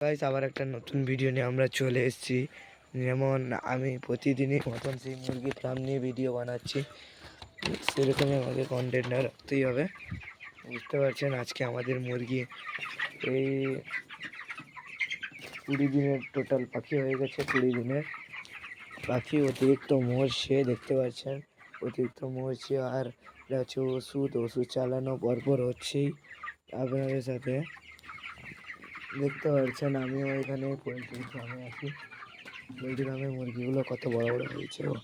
Guys আবার একটা নতুন ভিডিও নিয়ে আমরা চলে এসেছি। যেমন আমি প্রতিদিনই মতন সেই মুরগি ফার্ম নিয়ে ভিডিও বানাচ্ছি, সেরকমই আমাকে কন্টেন্ট রাখতেই হবে। বুঝতে পারছেন, আজকে আমাদের মুরগি এই কুড়ি দিনের টোটাল পাখি হয়ে গেছে, কুড়ি দিনের। পাখি অতিরিক্ত মরছে, দেখতে পাচ্ছেন? অতিরিক্ত মরছে আর এটা হচ্ছে ওষুধ ওষুধ চালানো পরপর হচ্ছেই আপনাদের সাথে। দেখতে পাচ্ছেন, আমিও এখানে পোলট্রি ফার্মে আছি। পোলট্রি ফার্মে মুরগিগুলো কত বড় বড় হয়েছে ও।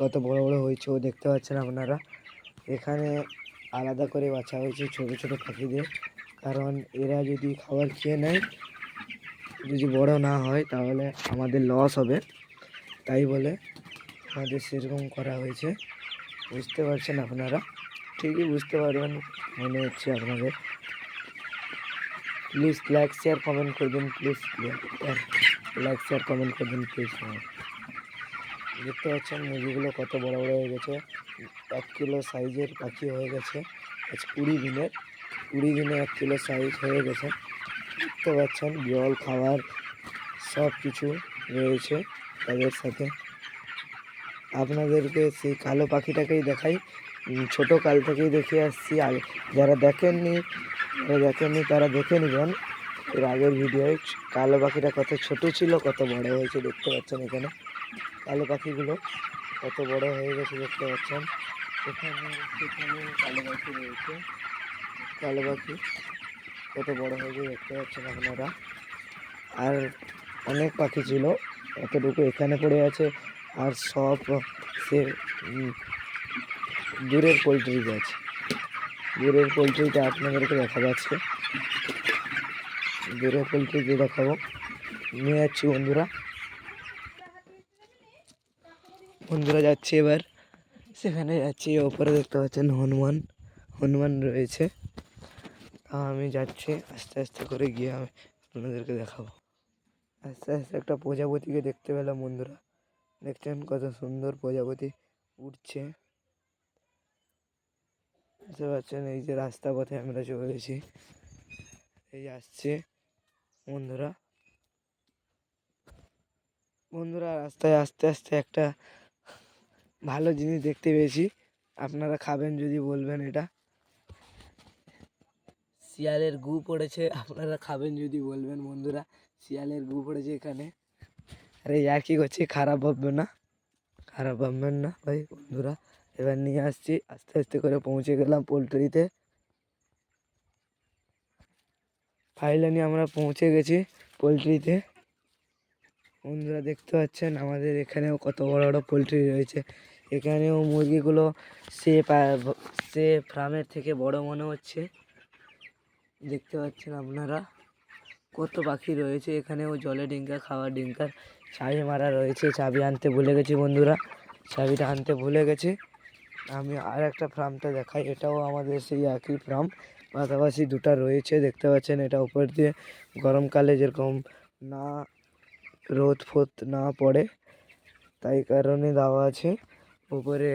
কত বড় বড় হয়েছে ও দেখতে পাচ্ছেন আপনারা? এখানে আলাদা করে বাছা হয়েছে ছোট ছোট পাখিদের, কারণ এরা যদি খাবার খেয়ে নেয়, যদি বড় না হয়, তাহলে আমাদের লস হবে। তাই বলে আমাদের সেরকম করা হয়েছে। বুঝতে পারছেন আপনারা? ঠিকই বুঝতে পারবেন, মনে হচ্ছে আপনাদের। প্লিজ লাইক শেয়ার কমেন্ট করবেন প্লিজ লাইক শেয়ার কমেন্ট করবেন প্লিজ দেখতে পাচ্ছেন মুরগিগুলো কত বড় বড় হয়ে গেছে। এক কিলো সাইজের পাখি হয়ে গেছে। আজ কুড়ি দিনের, কুড়ি দিনে এক কিলো সাইজ হয়ে গেছে। দেখতে পাচ্ছেন জল খাবার সব কিছু রয়েছে তাদের সাথে। আপনাদেরকে সেই কালো পাখিটাকেই দেখাই। ছোট কাল থেকেই দেখে আসছি। আর যারা দেখেননি যারা দেখেননি, তারা দেখে নেবেন। এর আগের ভিডিওয় কালো পাখিটা কত ছোট ছিল, কত বড় হয়েছে দেখতে পাচ্ছেন এখানে। কালো পাখিগুলো কত বড় হয়ে গেছে দেখতে পাচ্ছেন। এখানে সেখানে কালো পাখি রয়েছে। কালো পাখি কত বড় হয়েছে দেখতে পাচ্ছেন আপনারা। আর অনেক পাখি ছিল, এতটুকু এখানে পড়ে আছে। আর সব সে দূরের পোলট্রি আছে দূরের পোলট্রিটা আপনাদেরকে দেখা যাচ্ছে দূরের পোলট্রিকে দেখাবো। নিয়ে যাচ্ছি বন্ধুরা। বন্ধুরা যাচ্ছি এবার। সেখানে যাচ্ছি, ওপরে দেখতে পাচ্ছেন হনুমান। হনুমান রয়েছে। আমি যাচ্ছি, আস্তে আস্তে করে গিয়ে আমি আপনাদেরকে দেখাবো। আস্তে আস্তে একটা প্রজাপতিকে দেখতে পেলাম বন্ধুরা। দেখছেন কত সুন্দর প্রজাপতি উঠছে। বুঝতে পারছেন, এই যে রাস্তা পথে আমরা চলেছি এই আসছে বন্ধুরা। বন্ধুরা, রাস্তায় আস্তে আস্তে একটা ভালো জিনিস দেখতে পেয়েছি। আপনারা খাবেন যদি বলবেন এটা। শিয়ালের গু পড়েছে, আপনারা খাবেন যদি বলবেন বন্ধুরা। শিয়ালের গু পড়েছে এখানে। আরে আর কি করছি? খারাপ ভাববেন না? খারাপ ভাববেন না ভাই বন্ধুরা। এবার নিয়ে আসছি। আস্তে আস্তে করে পৌঁছে গেলাম পোলট্রিতে। ফাইনালি আমরা পৌঁছে গেছি পোলট্রিতে। বন্ধুরা দেখতে পাচ্ছেন আমাদের এখানেও কত বড় বড় পোলট্রি রয়েছে। এখানেও মুরগিগুলো সে সে ফার্মের থেকে বড় মনে হচ্ছে। দেখতে পাচ্ছেন আপনারা কত পাখি রয়েছে। এখানেও জলে ডিঙ্কা খাওয়ার ডিঙ্কার চাবি মারা রয়েছে। চাবি আনতে ভুলে গেছি বন্ধুরা। চাবিটা আনতে ভুলে গেছি। আমি আর একটা ফার্মটা দেখাই, এটাও আমাদের সেই একই ফার্ম পাশাপাশি দুটো রয়েছে, দেখতে পাচ্ছেন এটা উপর দিয়ে গরমকালে যেরকম না রোদ ফোদ না পড়ে, তাই কারণে দেওয়া আছে। উপরে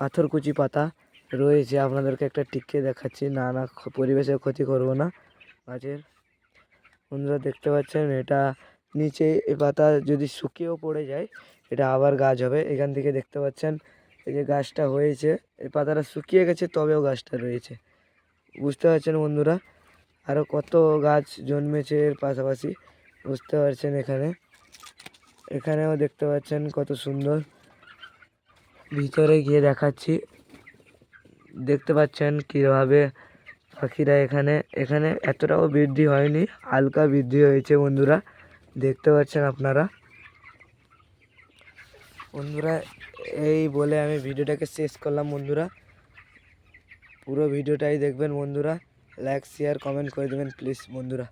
পাথরকুচি পাতা রয়েছে, আপনাদেরকে একটা টিকে দেখাচ্ছি, না না পরিবেশের ক্ষতি করব না। গাছের বন্ধুরা দেখতে পাচ্ছেন, এটা নিচে এ পাতা যদি শুকিয়েও পড়ে যায়, এটা আবার গাছ হবে, এখান থেকে দেখতে পাচ্ছেন এই যে গাছটা হয়েছে, এই পাতাটা শুকিয়ে গেছে, তবেও গাছটা রয়েছে। বুঝতে পারছেন বন্ধুরা? আরও কত গাছ জন্মেছে এর পাশাপাশি? বুঝতে পারছেন এখানে? এখানেও দেখতে পাচ্ছেন কত সুন্দর। ভিতরে গিয়ে দেখাচ্ছি। দেখতে পাচ্ছেন কীভাবে পাখিরা এখানে এখানে এতটাও বৃদ্ধি হয়নি, হালকা বৃদ্ধি হয়েছে বন্ধুরা। দেখতে পাচ্ছেন আপনারা? বন্ধুরা, এই বলে আমি ভিডিওটাকে শেষ করলাম বন্ধুরা। পুরো ভিডিওটাই দেখবেন বন্ধুরা। লাইক শেয়ার কমেন্ট করে দেবেন প্লিজ বন্ধুরা।